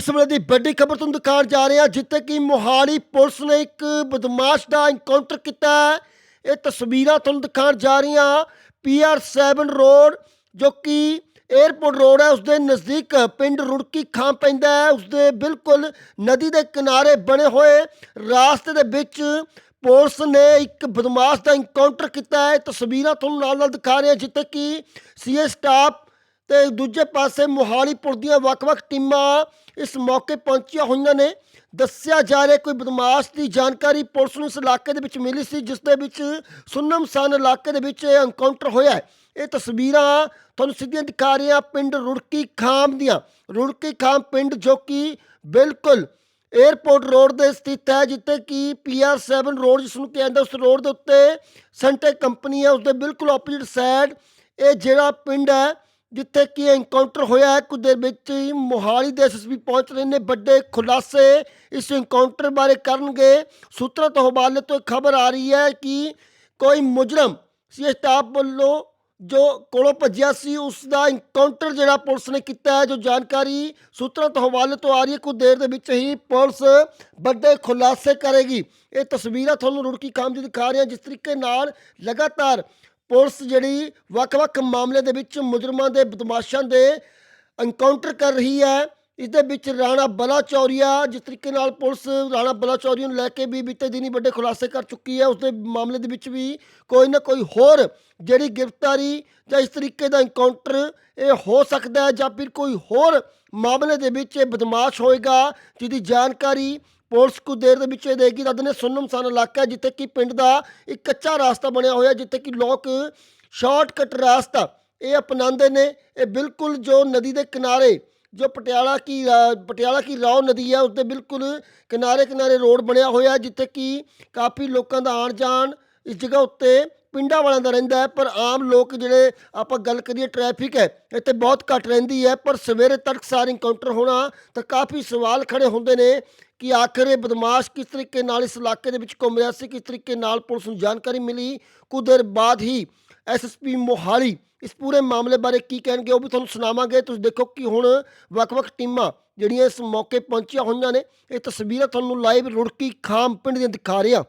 ਇਸ ਵੇਲੇ ਦੀ ਵੱਡੀ ਖਬਰ ਤੁਹਾਨੂੰ ਦਿਖਾਉਣ ਜਾ ਰਹੇ ਹਾਂ, ਜਿੱਥੇ ਕਿ ਮੋਹਾਲੀ ਪੁਲਿਸ ਨੇ ਇੱਕ ਬਦਮਾਸ਼ ਦਾ ਐਨਕਾਊਂਟਰ ਕੀਤਾ ਹੈ। ਇਹ ਤਸਵੀਰਾਂ ਤੁਹਾਨੂੰ ਦਿਖਾਉਣ ਜਾ ਰਹੀਆਂ ਪੀਆਰ 7 ਰੋਡ, ਜੋ ਕਿ 에ਅਰਪੋਰਟ ਰੋਡ ਹੈ ਉਸ ਦੇ ਨਜ਼ਦੀਕ ਪਿੰਡ ਰੁੜਕੀ ਖਾਂ ਪੈਂਦਾ ਹੈ। ਉਸ ਦੇ ਬਿਲਕੁਲ ਨਦੀ ਦੇ ਕਿਨਾਰੇ ਬਣੇ ਹੋਏ ਰਾਸਤੇ ਦੇ ਵਿੱਚ ਪੁਲਿਸ ਨੇ ਇੱਕ ਬਦਮਾਸ਼ ਦਾ ਐਨਕਾਊਂਟਰ ਕੀਤਾ ਹੈ। ਤਸਵੀਰਾਂ ਤੁਹਾਨੂੰ ਨਾਲ ਨਾਲ ਦਿਖਾ ਰਹੇ ਹਾਂ, ਜਿੱਥੇ ਕਿ ਸੀਏ ਸਟਾਫ ਤੇ ਦੂਜੇ ਪਾਸੇ ਮੋਹਾਲੀ ਪੁਲਿਸ ਦੀਆਂ ਵੱਖ-ਵੱਖ ਟੀਮਾਂ ਇਸ ਮੌਕੇ ਪਹੁੰਚੀਆਂ ਹੋਈਆਂ ਨੇ। ਦੱਸਿਆ ਜਾ ਰਿਹਾ ਕੋਈ ਬਦਮਾਸ਼ ਦੀ ਜਾਣਕਾਰੀ ਪੁਲਿਸ ਨੂੰ ਇਸ ਇਲਾਕੇ ਦੇ ਵਿੱਚ ਮਿਲੀ ਸੀ, ਜਿਸ ਦੇ ਵਿੱਚ ਸੁੰਨਮਸਾਨ ਇਲਾਕੇ ਦੇ ਵਿੱਚ ਇਹ ਐਨਕਾਊਂਟਰ ਹੋਇਆ ਹੈ। ਇਹ ਤਸਵੀਰਾਂ ਤੁਹਾਨੂੰ ਸਿੱਧੀਆਂ ਦਿਖਾ ਰਹੇ ਹਾਂ ਪਿੰਡ ਰੁੜਕੀ ਖਾਮ ਦੀਆਂ। ਰੁੜਕੀ ਖਾਮ ਪਿੰਡ ਜੋ ਕਿ ਬਿਲਕੁਲ 에ਅਰਪੋਰਟ ਰੋਡ ਦੇ ਸਥਿਤ ਹੈ, ਜਿੱਥੇ ਕਿ ਪੀਆਰ 7 ਰੋਡ, ਜਿਸ ਨੂੰ ਕਿਹਾ ਜਾਂਦਾ ਉਸ ਰੋਡ ਦੇ ਉੱਤੇ ਸੈਂਟੇ ਕੰਪਨੀ ਹੈ ਉਸ ਦੇ ਬਿਲਕੁਲ ਆਪੋਜ਼ਿਟ ਸਾਈਡ ਇਹ ਜਿਹੜਾ ਪਿੰਡ ਹੈ ਜਿੱਥੇ ਕਿ ਐਨਕਾਊਂਟਰ ਹੋਇਆ ਹੈ, ਕੁਝ ਦੇਰ ਵਿੱਚ ਹੀ ਮੋਹਾਲੀ ਦੇ ਐਸਐਸਪੀ ਪਹੁੰਚ ਰਹੇ ਨੇ, ਵੱਡੇ ਖੁਲਾਸੇ ਇਸ ਐਨਕਾਊਂਟਰ ਬਾਰੇ ਕਰਨਗੇ। ਸੂਤਰਾਂ ਤੋਂ ਹਵਾਲੇ ਤੋਂ ਖਬਰ ਆ ਰਹੀ ਹੈ ਕਿ ਕੋਈ ਮੁਜਰਮ ਸੀ ਸਟਾਫ ਵੱਲੋਂ ਜੋ ਕੋਲੋਂ ਭੱਜਿਆ ਸੀ ਉਸ ਦਾ ਐਨਕਾਊਂਟਰ ਜਿਹੜਾ ਪੁਲਿਸ ਨੇ ਕੀਤਾ ਹੈ, ਜੋ ਜਾਣਕਾਰੀ ਸੂਤਰਾਂ ਤੋਂ ਹਵਾਲੇ ਤੋਂ ਆ ਰਹੀ ਹੈ, ਕੁਝ ਦੇਰ ਦੇ ਵਿੱਚ ਹੀ ਪੁਲਿਸ ਵੱਡੇ ਖੁਲਾਸੇ ਕਰੇਗੀ। ਇਹ ਤਸਵੀਰਾਂ ਤੁਹਾਨੂੰ ਰੁੜਕੀ ਖਾਮ ਜੀ ਦਿਖਾ ਰਹੇ ਹਾਂ ਜਿਸ ਤਰੀਕੇ ਨਾਲ ਲਗਾਤਾਰ ਪੁਲਿਸ ਜਿਹੜੀ ਵੱਖ-ਵੱਖ ਮਾਮਲੇ ਦੇ ਵਿੱਚ ਮੁਜਰਮਾਂ ਦੇ ਬਦਮਾਸ਼ਾਂ ਦੇ ਐਨਕਾਊਂਟਰ ਕਰ ਰਹੀ ਹੈ। ਇਸ ਦੇ ਵਿੱਚ ਰਾਣਾ ਬਲਾ ਚੌਰੀਆ, ਜਿਸ ਤਰੀਕੇ ਨਾਲ ਪੁਲਿਸ ਰਾਣਾ ਬਲਾ ਚੌਰੀਆ ਨੂੰ ਲੈ ਕੇ ਵੀ ਬੀਤੇ ਦਿਨੀ ਵੱਡੇ ਖੁਲਾਸੇ ਕਰ ਚੁੱਕੀ ਹੈ ਉਸ ਦੇ ਮਾਮਲੇ ਦੇ ਵਿੱਚ ਵੀ ਕੋਈ ਨਾ ਕੋਈ ਹੋਰ ਜਿਹੜੀ ਗ੍ਰਿਫਤਾਰੀ ਜਾਂ ਇਸ ਤਰੀਕੇ ਦਾ ਐਨਕਾਊਂਟਰ ਇਹ ਹੋ ਸਕਦਾ ਹੈ ਜਾਂ ਫਿਰ ਕੋਈ ਹੋਰ ਮਾਮਲੇ ਦੇ ਵਿੱਚ ਇਹ ਬਦਮਾਸ਼ ਹੋਏਗਾ, ਜਿਹਦੀ ਜਾਣਕਾਰੀ ਪੁਲਿਸ ਕੁ ਦੇਰ ਦੇ ਵਿੱਚ ਇਹ ਦੇਗੀ। ਦੱਸਦੇ ਨੇ ਸੁਨਮਸਾਨ ਇਲਾਕਾ, ਜਿੱਥੇ ਕਿ ਪਿੰਡ ਦਾ ਇੱਕ ਕੱਚਾ ਰਾਸਤਾ ਬਣਿਆ ਹੋਇਆ, ਜਿੱਥੇ ਕਿ ਲੋਕ ਸ਼ਾਰਟਕਟ ਰਾਸਤਾ ਇਹ ਅਪਣਾਉਂਦੇ ਨੇ। ਇਹ ਬਿਲਕੁਲ ਜੋ ਨਦੀ ਦੇ ਕਿਨਾਰੇ, ਜੋ ਪਟਿਆਲਾ ਕੀ ਪਟਿਆਲਾ ਕੀ ਰਾਓ ਨਦੀ ਹੈ ਉਸ ਦੇ ਬਿਲਕੁਲ ਕਿਨਾਰੇ ਕਿਨਾਰੇ ਰੋਡ ਬਣਿਆ ਹੋਇਆ, ਜਿੱਥੇ ਕਿ ਕਾਫੀ ਲੋਕਾਂ ਦਾ ਆਣ ਜਾਣ ਇਸ ਜਗ੍ਹਾ ਉੱਤੇ ਪਿੰਡਾਂ ਵਾਲਿਆਂ ਦਾ ਰਹਿੰਦਾ ਹੈ, ਪਰ ਆਮ ਲੋਕ ਜਿਹੜੇ ਆਪਾਂ ਗੱਲ ਕਰੀਏ ਟ੍ਰੈਫਿਕ ਹੈ, ਇੱਥੇ ਬਹੁਤ ਘੱਟ ਰਹਿੰਦੀ ਹੈ, ਪਰ ਸਵੇਰੇ ਤੜਕਸਾਰ ਇਨਕਾਊਂਟਰ ਹੋਣਾ ਤਾਂ ਕਾਫੀ ਸਵਾਲ ਖੜੇ ਹੁੰਦੇ ਨੇ ਕਿ ਆਖਰ ਇਹ ਬਦਮਾਸ਼ ਕਿਸ ਤਰੀਕੇ ਨਾਲ ਇਸ ਇਲਾਕੇ ਦੇ ਵਿੱਚ ਘੁੰਮ ਰਿਹਾ ਸੀ, ਕਿਸ ਤਰੀਕੇ ਨਾਲ ਪੁਲਿਸ ਨੂੰ ਜਾਣਕਾਰੀ ਮਿਲੀ। ਕੁਝ ਦੇਰ ਬਾਅਦ ਹੀ ਐਸਐਸਪੀ ਮੋਹਾਲੀ ਇਸ ਪੂਰੇ ਮਾਮਲੇ ਬਾਰੇ ਕੀ ਕਹਿਣਗੇ ਉਹ ਵੀ ਤੁਹਾਨੂੰ ਸੁਣਾਵਾਂਗੇ। ਤੁਸੀਂ ਦੇਖੋ ਕਿ ਹੁਣ ਵੱਖ-ਵੱਖ ਟੀਮਾਂ ਜਿਹੜੀਆਂ ਇਸ ਮੌਕੇ ਪਹੁੰਚੀਆਂ ਹੋਈਆਂ ਨੇ, ਇਹ ਤਸਵੀਰਾਂ ਤੁਹਾਨੂੰ ਲਾਈਵ ਰੁੜਕੀ ਖਾਮ ਪਿੰਡ ਦੀਆਂ ਦਿਖਾ ਰਿਹਾ